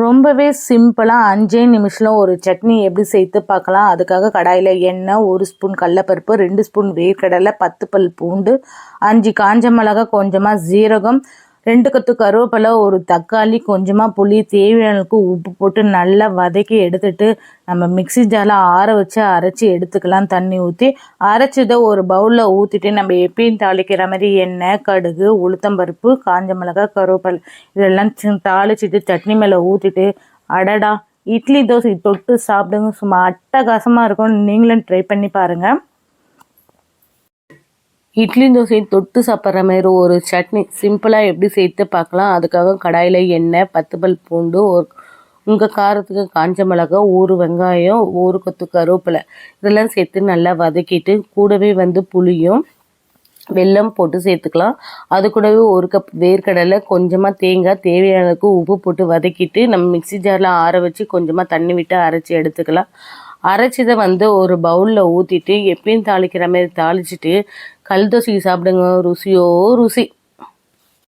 ரொம்பவே சிம்பிளாக அஞ்சே நிமிஷத்தில் ஒரு சட்னி எப்படி சேர்த்து பார்க்கலாம். அதுக்காக கடாயில் எண்ணெய் ஒரு ஸ்பூன் கடலப்பருப்பு ரெண்டு ஸ்பூன் வேர்க்கடலை பத்து பல் பூண்டு அஞ்சு காஞ்ச மிளகா கொஞ்சமாக ஜீரகம் ரெண்டு கத்து கருவேப்பிலை ஒரு தக்காளி கொஞ்சமாக புளி தேவையானதுக்கு உப்பு போட்டு நல்லா வதக்கி எடுத்துட்டு நம்ம மிக்ஸி ஜாரில் ஆற வச்சு அரைச்சி எடுத்துக்கலாம். தண்ணி ஊற்றி அரைச்சதை ஒரு பவுலில் ஊற்றிட்டு நம்ம எப்பயும் தாளிக்கிற மாதிரி எண்ணெய் கடுகு உளுத்தம்பருப்பு காஞ்ச மிளகாய் கருவேப்பிலை இதெல்லாம் தாளிச்சிட்டு சட்னி மேலே ஊற்றிட்டு அடடா இட்லி தோசை தொட்டு சாப்பிடுங்க. சும்மா அட்டகாசமாக இருக்கும் நீங்களும் ட்ரை பண்ணி பாருங்கள் இட்லி தோசையை தொட்டு சாப்பிட்ற மாதிரி ஒரு சட்னி. சிம்பிளாக எப்படி சேர்த்து பார்க்கலாம்? அதுக்காக கடாயில் எண்ணெய் பத்து பல் பூண்டு ஒரு உங்கள் காரத்துக்கு காஞ்ச மிளகா ஒரு வெங்காயம் ஒரு கொத்து கருவேப்பிலை. இதெல்லாம் சேர்த்து நல்லா வதக்கிட்டு கூடவே வந்து புளியும் வெல்லம் போட்டு சேர்த்துக்கலாம். அது கூடவே ஒரு கப் வேர்க்கடலை கொஞ்சமாக தேங்காய் தேவையான அளவுக்கு உப்பு போட்டு வதக்கிட்டு நம்ம மிக்ஸி ஜாரில் ஆற வச்சு கொஞ்சமாக தண்ணி விட்டு அரைச்சி எடுத்துக்கலாம். அரைச்சதை வந்து ஒரு பவுலில் ஊற்றிட்டு எப்பயும் தாளிக்கிற மாதிரி தாளிச்சிட்டு கல் தோசைக்கு சாப்பிடுங்க ருசியோ ருசி.